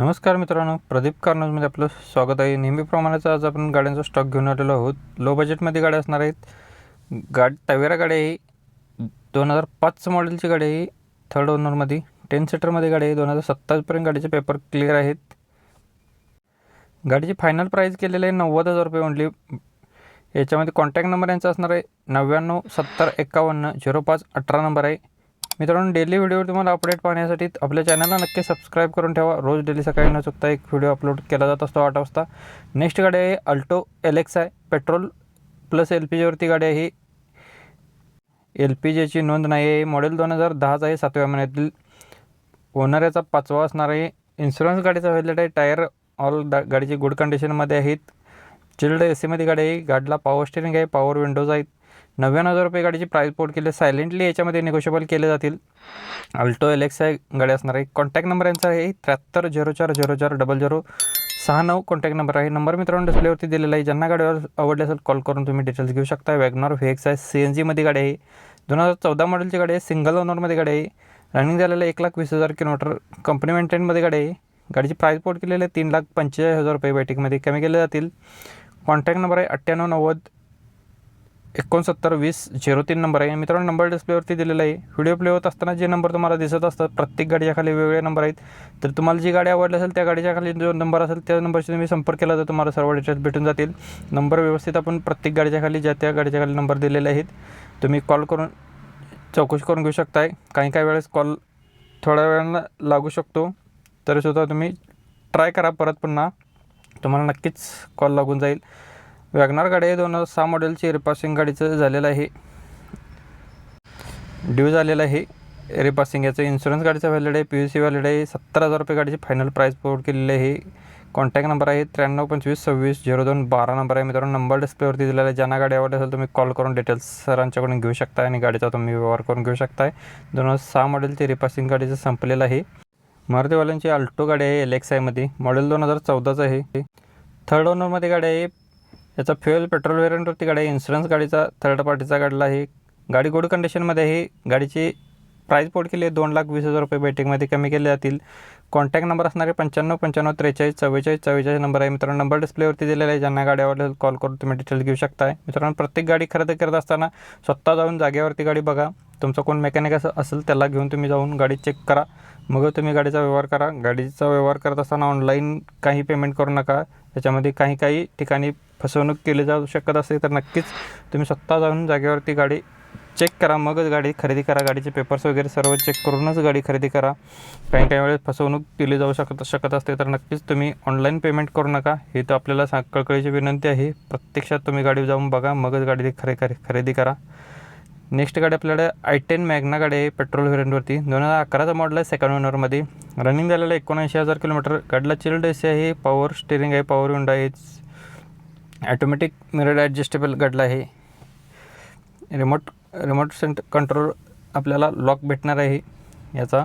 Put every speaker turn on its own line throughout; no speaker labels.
नमस्कार मित्रांनो प्रदीप कार्नोजमध्ये आपलं स्वागत आहे. नेहमीप्रमाणेच आज आपण गाड्यांचा स्टॉक घेऊन आलेलो आहोत. लो बजेटमध्ये गाड्या असणार आहेत. गाड तवेरा गाडी आहे. दोन हजार पाच मॉडेलची गाडी आहे. थर्ड ओनरमध्ये टेन सीटरमध्ये गाडी आहे. दोन हजार सत्तावीसपर्यंत गाडीचे पेपर क्लिअर आहेत. गाडीची फायनल प्राईस केलेली आहे नव्वद हजार रुपये ओनली याच्यामध्ये कॉन्टॅक्ट नंबर यांचा असणार आहे. नव्याण्णव सत्तर एकावन्न झिरो पाच अठरा नंबर आहे. मित्रांनो डेली व्हिडिओवर तुम्हाला अपडेट पाहण्यासाठी आपल्या चॅनलला नक्की सबस्क्राईब करून ठेवा. रोज डेली सकाळी न चुकता एक व्हिडिओ अपलोड केला जात असतो आठ वाजता. नेक्स्ट गाडी आहे अल्टो एलेक्स आहे पेट्रोल प्लस एल पी जीवरती गाडी आहे एल पी जीची नोंद नाही आहे. मॉडेल दोन हजार दहाचा आहे. सातव्या महिन्यातील ओनर याचा पाचवा असणार आहे. इन्शुरन्स गाडीचा व्हॅलेट आहे टायर ऑल दा गाडीची गुड कंडिशनमध्ये आहेत. चिल्ड ए सीमध्ये गाडी आहे. गाडीला पॉवर स्टेरिंग आहे. पॉवर विंडोज आहेत. नव्याण्णव हजार रुपये गाडीची प्राईस पोर्ट केली. सायलेंटली याच्यामध्ये निगोशिएबल केले जातील. अल्टो एल एक्स आहे गाडी असणार आहे. कॉन्टॅक्ट नंबर यांचा आहे. त्र्याहत्तर झिरो चार झिरो चार डबल झिरो सहा नऊ कॉन्टॅक्ट नंबर आहे. नंबर मित्रांनो डिस्प्लेवरती दिलेला आहे. ज्यांना गाडीवर आवडली असेल कॉल करून तुम्ही डिटेल्स घेऊ शकता. वॅगनॉर व्हेक्स एक्स आहे सी एन जीमध्ये गाडी आहे. दोन हजार चौदा मॉडेलची गाडी आहे. सिंगल ओनरमध्ये गाडी आहे. रनिंग झालेलं एक लाख वीस हजार किलोमीटर. कंपनी मेंटेनमध्ये गाडी आहे. गाडीची प्राईस पोर्ट केलेली आहे. तीन लाख पंचेचाळीस हजार रुपये बैठकीमध्ये कमी केले जातील. कॉन्टॅक्ट नंबर आहे अठ्ठ्याण्णव नव्वद एकोणसत्तर वीस झिरो तीन नंबर आहे. मित्रांनो नंबर डिस्प्लेवरती दिलेला आहे. व्हिडिओ प्ले होत असताना जे नंबर तुम्हाला दिसत असतात प्रत्येक गाडीच्या खाली वेगवेगळे नंबर आहेत. तर तुम्हाला जी गाडी आवडली असेल त्या गाडीच्या खाली जो नंबर असेल त्या नंबरशी तुम्ही संपर्क केला तर तुम्हाला सर्व डिटेल्स भेटून जातील. नंबर व्यवस्थित आपण प्रत्येक गाडीच्या खाली ज्या त्या गाडीच्या खाली नंबर दिलेले आहेत तुम्ही कॉल करून चौकशी करून घेऊ शकताय. काही काही वेळेस कॉल थोड्या वेळानं लागू शकतो. तरीसुद्धा तुम्ही ट्राय करा परत पुन्हा. तुम्हाला नक्कीच कॉल लागून जाईल. वॅगनार गाडी आहे दोन हजार सहा मॉडेलची रिपासिंग गाडीचं झालेलं आहे. ड्यू झालेलं आहे. रिपासिंग याचं इन्शुरन्स गाडीचा व्हॅलिड आहे. पी यू सी व्हॅलिड आहे. सत्तर हजार रुपये गाडीची फायनल प्राईस पोर्ट केलेली आहे. कॉन्टॅक्ट नंबर आहे त्र्याण्णव पंचवीस सव्वीस झिरो दोन बारा नंबर आहे. मित्रांनो नंबर डिस्प्लेवरती दिलेला आहे. ज्यांना गाडी आवडली असेल तुम्ही कॉल करून डिटेल्स सरांच्याकडून घेऊ शकता आणि गाडीचा तुम्ही व्यवहार करून घेऊ शकताय. दोन हजार सहा मॉडेलची रिपासिंग गाडीचं संपलेलं आहे. मारुतीवाल्यांची अल्टो गाडी आहे एल एक्स आयमध्ये मॉडेल दोन हजार चौदाचं आहे. थर्ड ओनरमध्ये गाडी आहे याचा फ्युएल पेट्रोल वेरियंटवरती गाडी आहे इन्शुरन्स गाडीचा थर्ड पार्टीचा गाडीला आहे गाडी गुड कंडिशनमध्ये आहे गाडीची प्राईस पोट केली आहे. दोन लाख वीस हजार रुपये बेटिंगमध्ये कमी केले जातील. कॉन्टॅक्ट नंबर असणारे पंच्याण्णव पंच्याण्णव त्रेचाळीस चव्वेचाळीस चव्वेचाळीस नंबर आहे. मित्रांनो नंबर डिस्प्लेवरती दिलेला आहे. ज्यांना गाडी आवडेल कॉल करून तुम्ही डिटेल्स घेऊ शकताय. मित्रांनो प्रत्येक गाडी खरेदी करत असताना स्वतः जाऊन जागेवरती गाडी बघा. तुमचा कोण मेकॅनिक असं असेल त्याला घेऊन तुम्ही जाऊन गाडी चेक करा. मग तुम्ही गाडीचा व्यवहार करा. गाडीचा व्यवहार करत असताना ऑनलाईन काही पेमेंट करू नका. त्याच्यामध्ये काही काही ठिकाणी फसवणूक केली जाऊ शकत असेल तर नक्कीच तुम्ही स्वतः जाऊन जागेवरती गाडी चेक करा. मगच गाडी खरेदी करा. गाडीचे पेपर्स वगैरे सर्व चेक करूनच गाडी खरेदी करा. काही काही वेळेस फसवणूक केली जाऊ शकत शकत असते तर नक्कीच तुम्ही ऑनलाईन पेमेंट करू नका. ही तर आपल्याला सा कळकळीची विनंती आहे. प्रत्यक्षात तुम्ही गाडी जाऊन बघा. मगच गाडी खरे खरे खरेदी करा. नेक्स्ट गाडी आपल्याकडे आय टेन मॅग्ना गाडी आहे पेट्रोल व्हेरियंटवरती दोन हजार अकराचा मॉडल आहे सेकंड ओनरमध्ये रनिंग झालेलं एकोणऐंशी हजार किलोमीटर. गाडीला चिल्ड एसी आहे पॉवर स्टेरिंग आहे पॉवर विंडो आहे. ॲटोमॅटिक मिरर ॲडजस्टेबल घडलं आहे. रिमोट रिमोट सेंट कंट्रोल आपल्याला लॉक भेटणार आहे. याचा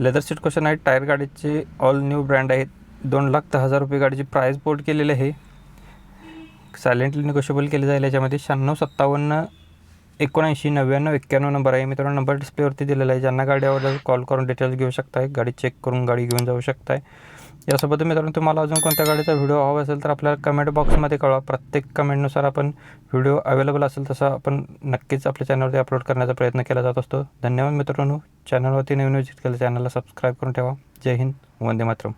लेदर सीट क्वेश्चन आहे. टायर गाडीचे ऑल न्यू ब्रँड आहेत. दोन लाख दहा हजार रुपये गाडीची प्राईस बोर्ड केलेली आहे. सायलेंटली निगोशिएबल केली जाईल याच्यामध्ये. शहाण्णव सत्तावन्न एकोणऐंशी नव्याण्णव एक्क्याण्णव नंबर आहे. मित्रांनो नंबर डिस्प्लेवरती दिलेला आहे. ज्यांना गाडी आवडेल कॉल करून डिटेल्स घेऊ शकताय. गाडी चेक करून गाडी घेऊन जाऊ शकताय. यासोबत मित्रांनो तुम्हाला अजून कोणत्या गाडीचा व्हिडिओ हवा असेल तर आपल्याला कमेंट बॉक्समध्ये कळवा. प्रत्येक कमेंटनुसार आपण व्हिडिओ अवेलेबल असेल तसा आपण नक्कीच आपल्या चॅनलवरती अपलोड करण्याचा प्रयत्न केला जात असतो. धन्यवाद मित्रांनो. चॅनलवरती नवीन विजिट केलं चॅनलला सबस्क्राईब करून ठेवा. जय हिंद. वंदे मातरम.